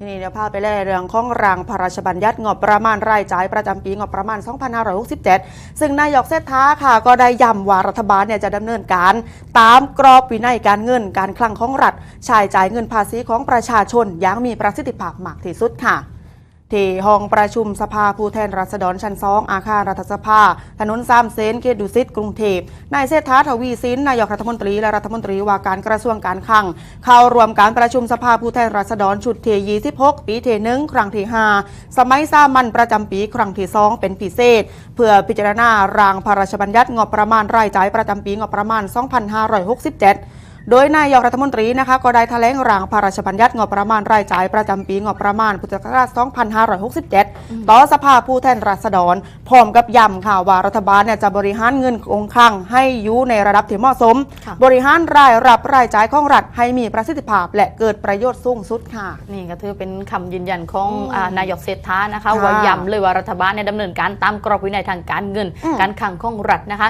ทีนี้เดี๋ยวพาไปเล่เรื่องของรางพระราชบัญญัติงบประมาณรายจ่ายประจำปีงบประมาณ 2567 ซึ่งนายกเศรษฐาค่ะ ก็ได้ย้ำว่ารัฐบาลเนี่ยจะดำเนินการ ตามกรอบวินัยการเงินการคลังของรัฐใช้จ่ายเงินภาษีของประชาชนอย่างมีประสิทธิภาพมากที่สุดค่ะ ที่ห้องประชุมสภาผู้แทนราษฎรชั้นสองอาคารรัฐสภา ถนนสามเซนเขตดุสิตกรุงเทพนายเศรษฐาทวีสินนายกรัฐมนตรีและรัฐมนตรีว่าการกระทรวงการคลัง เข้ารวมการประชุมสภาผู้แทนราษฎรชุดที่26ปีที่หนึ่งครั้งที่5สมัยสามัญประจำปีครั้งที่สองเป็นพิเศษ เพื่อพิจารณาร่างพระราชบัญญัติงบประมาณรายจ่ายประจำปีงบประมาณ 2567 โดยนายกรัฐมนตรีนะคะก็ได้แถลงร่างพระราชบัญญัติงบประมาณรายจ่ายประจำปีงบประมาณพุทธศักราช 2567 ต่อสภาผู้แทนราษฎร พร้อมกับย้ำค่ะว่ารัฐบาลเนี่ยจะบริหารเงินองคลังให้อยู่ในระดับที่เหมาะสมค่ะบริหารรายรับรายจ่ายของรัฐให้มีประสิทธิภาพ และเกิดประโยชน์สูงสุดค่ะ นี่ก็ถือเป็นคำยืนยันของอืมอ่านายกเศรษฐานะคะค่ะว่าย้ำเลยว่ารัฐบาลเนี่ยดำเนินการตามกรอบวินัยทางการเงินอืมการคลังของรัฐนะคะ